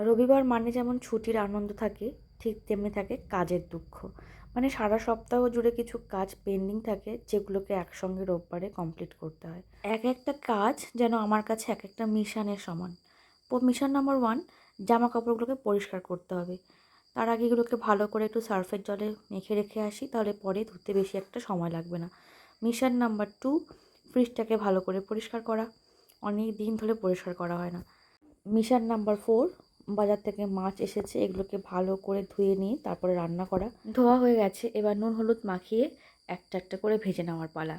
রবিবার মানে যেমন ছুটির আনন্দ থাকে, ঠিক তেমনি থাকে কাজের দুঃখ। মানে সারা সপ্তাহ জুড়ে কিছু কাজ পেন্ডিং থাকে, যেগুলোকে একসঙ্গে রোববারে কমপ্লিট করতে হয়। এক একটা কাজ যেন আমার কাছে এক একটা মিশনের সমান। মিশন নাম্বার ওয়ান জামা কাপড়গুলোকে পরিষ্কার করতে হবে। তার আগে এগুলোকে ভালো করে একটু সার্ফের জলে মেখে রেখে আসি, তাহলে পরে ধুতে বেশি একটা সময় লাগবে না। মিশন নাম্বার টু ফ্রিজটাকে ভালো করে পরিষ্কার করা। অনেক দিন ধরে পরিষ্কার করা হয় না। মিশন নাম্বার ফোর বাজার থেকে মাছ এসেছে, এগুলোকে ভালো করে ধুয়ে নিয়ে তারপরে রান্না করা। ধোয়া হয়ে গেছে, এবার নুন হলুদ মাখিয়ে একটা একটা করে ভেজে নেওয়ার পালা।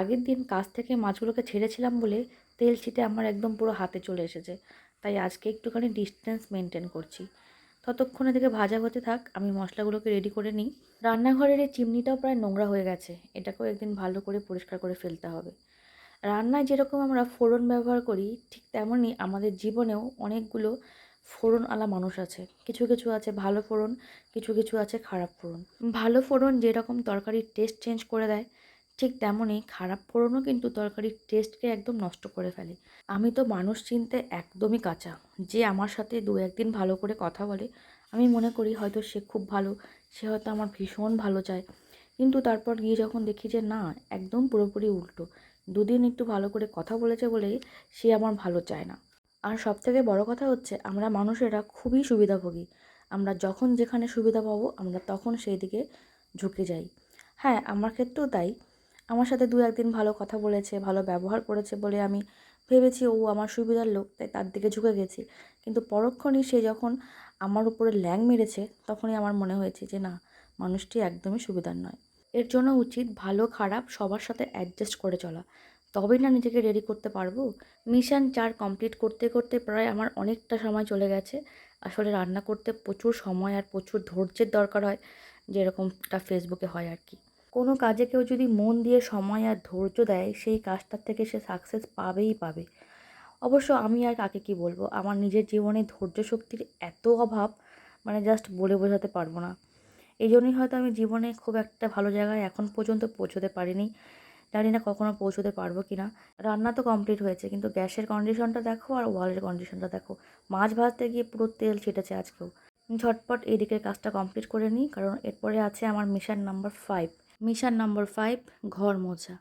আগের দিন কাজ থেকে মাছগুলোকে ছেড়েছিলাম বলে তেল ছিটে আমার একদম পুরো হাতে চলে এসেছে, তাই আজকে একটুখানি ডিস্টেন্স মেনটেন করছি। ততক্ষণে থেকে ভাজা হতে থাক, আমি মশলাগুলোকে রেডি করে নিই। রান্নাঘরের এই চিমনিটাও প্রায় নোংরা হয়ে গেছে, এটাকেও একদিন ভালো করে পরিষ্কার করে ফেলতে হবে। রান্নায় যেরকম আমরা ফোড়ন ব্যবহার করি, ঠিক তেমনই আমাদের জীবনেও অনেকগুলো ফোড়নওয়ালা মানুষ আছে। কিছু কিছু আছে ভালো ফোড়ন, কিছু কিছু আছে খারাপ ফোড়ন। ভালো ফোড়ন যেরকম তরকারির টেস্ট চেঞ্জ করে দেয়, ঠিক তেমনই খারাপ ফোড়নও কিন্তু তরকারির টেস্টকে একদম নষ্ট করে ফেলে। আমি তো মানুষ চিনতে একদমই কাঁচা। যে আমার সাথে দু একদিন ভালো করে কথা বলে, আমি মনে করি হয়তো সে খুব ভালো, সে হয়তো আমার ভীষণ ভালো চায়। কিন্তু তারপর গিয়ে যখন দেখি যে না, একদম পুরোপুরি উল্টো। দুদিন একটু ভালো করে কথা বলেছে বলেই সে আমার ভালো চায় না। আর সবথেকে বড় কথা হচ্ছে, আমরা মানুষেরা খুবই সুবিধাভোগী। আমরা যখন যেখানে সুবিধা পাবো, আমরা তখন সেই দিকে ঝুঁকে যাই। হ্যাঁ আমার ক্ষেত্রেও তাই। আমার সাথে দু একদিন ভালো কথা বলেছে, ভালো ব্যবহার করেছে বলে আমি ভেবেছি, ও আমার সুবিধার লোক, তাই তার দিকে ঝুঁকে গেছি। কিন্তু পরক্ষণই সে যখন আমার উপরে ল্যাং মেরেছে, তখনই আমার মনে হয়েছে যে, না, মানুষটি একদমই সুবিধার নয়। এর জন্য উচিত ভালো খারাপ সবার সাথে অ্যাডজাস্ট করে চলা। তবেই না নিজেকে রেডি করতে পারব। মিশন চার কমপ্লিট করতে করতে প্রায় আমার অনেকটা সময় চলে গেছে। আসলে রান্না করতে প্রচুর সময় আর প্রচুর ধৈর্যের দরকার হয়, যেরকমটা ফেসবুকে হয় আর কি। কোনো কাজে কেউ যদি মন দিয়ে সময় আর ধৈর্য দেয়, সেই কাজটার থেকে সে সাকসেস পাবেই পাবে। অবশ্য আমি আর কাকে কি বলব? আমার নিজের জীবনে ধৈর্য শক্তির এত অভাব মানে জাস্ট বলে বোঝাতে পারব না। এই জন্যই হয়তো আমি জীবনে খুব একটা ভালো জায়গায় এখন পর্যন্ত পৌঁছতে পারিনি। জানি না কখনো পৌঁছতে পারব কি না রান্না তো কমপ্লিট হয়েছে, কিন্তু গ্যাসের কন্ডিশনটা দেখো আর ওয়ালের কন্ডিশনটা দেখো। মাছ ভাজতে গিয়ে পুরো তেল ছিটেছে আজকেও। ঝটপট এই দিকের কাজটা কমপ্লিট করে নিই, কারণ এরপরে আছে আমার mission number five mission number five ঘর মোছা।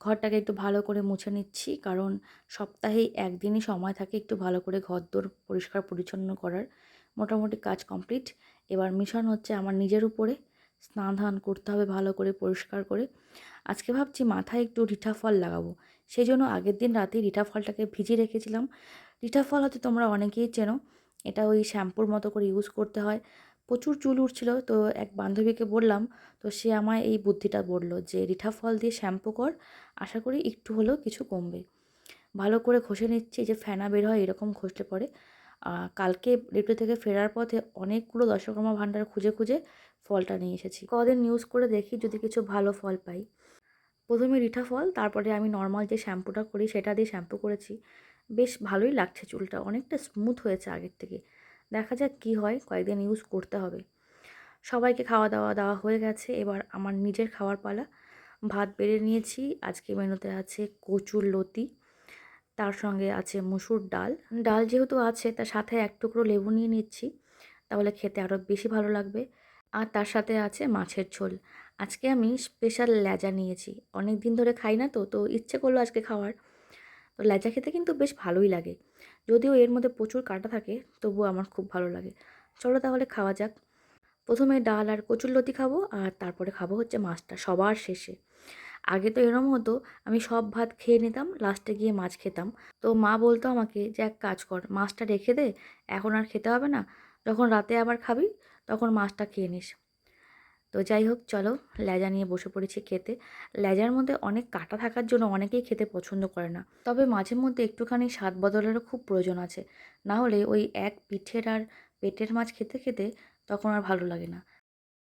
ঘরটাকে একটু ভালো করে মুছে নিচ্ছি, কারণ সপ্তাহে একদিনই সময় থাকে একটু ভালো করে ঘর দোর পরিষ্কার পরিচ্ছন্ন করার। মোটামুটি কাজ কমপ্লিট এবার মিশন হচ্ছে আমার নিজের উপরে। স্নান ধান করতে হবে ভালো করে, পরিষ্কার করে। আজকে ভাবছি মাথায় একটু রিঠা ফল লাগাবো। সেই জন্য আগের দিন রাতেই রিঠা ফলটাকে ভিজিয়ে রেখেছিলাম। রিঠা ফল হয়তো তোমরা অনেকেই চেনো। এটা ওই শ্যাম্পুর মতো করে ইউজ করতে হয়। প্রচুর চুল উঠছিল তো এক বান্ধবীকে বললাম, তো সে আমায় এই বুদ্ধিটা বলল যে, রিঠা ফল দিয়ে শ্যাম্পু কর, আশা করি একটু হলেও কিছু কমবে। ভালো করে ঘষে নিচ্ছি যে ফেনা বের হয় এরকম ঘষলে পরে। কালকে ডিউটি থেকে ফেরার পথে অনেকগুলো দশকর্মা ভাণ্ডার খুঁজে খুঁজে ফলটা নিয়ে এসেছি। কদিন ইউজ করে দেখি যদি কিছু ভালো ফল পাই। প্রথমে রিঠা ফল, তারপরে আমি নর্মাল যে শ্যাম্পুটা করি সেটা দিয়ে শ্যাম্পু করেছি। বেশ ভালোই লাগছে চুলটা, অনেকটা স্মুথ হয়েছে আগের থেকে। দেখা যাক কি হয়, কয়েকদিন ইউজ করতে হবে। সবাইকে খাওয়া দাওয়া দেওয়া হয়ে গেছে, এবার আমার নিজের খাওয়ার পালা। ভাত বেড়ে নিয়েছি, আজকে মেনুতে আছে কচুর লতি। তার সঙ্গে আছে মুসুর ডাল। ডাল যেহেতু আছে, তার সাথে এক টুকরো লেবু নিয়ে নিচ্ছি, তাহলে খেতে আরও বেশি ভালো লাগবে। আর তার সাথে আছে মাছের ঝোল। আজকে আমি স্পেশাল লেজা নিয়েছি। অনেক দিন ধরে খাই না তো তো ইচ্ছে করল আজকে খাওয়ার। তো লেজা খেতে কিন্তু বেশ ভালোই লাগে। যদিও এর মধ্যে প্রচুর কাটা থাকে, তবুও আমার খুব ভালো লাগে। চলো তাহলে খাওয়া যাক। প্রথমে ডাল আর কচুর লতি খাব, আর তারপরে খাব হচ্ছে মাছটা সবার শেষে। আগে তো এরম হতো, আমি সব ভাত খেয়ে নিতাম লাস্টে গিয়ে মাছ খেতাম। তো মা বলতো আমাকে যে, এক কাজ কর, মাছটা রেখে দে, এখন আর খেতে হবে না, যখন রাতে আবার খাবি, তখন মাছটা খেয়ে নিস। তো যাই হোক, চলো, লেজা নিয়ে বসে পড়েছি খেতে। লেজার মধ্যে অনেক কাটা থাকার জন্য অনেকেই খেতে পছন্দ করে না। তবে মাঝে মধ্যে একটুখানি স্বাদ বদলেরও খুব প্রয়োজন আছে। না হলে ওই এক পিঠের আর পেটের মাছ খেতে খেতে তখন আর ভালো লাগে না।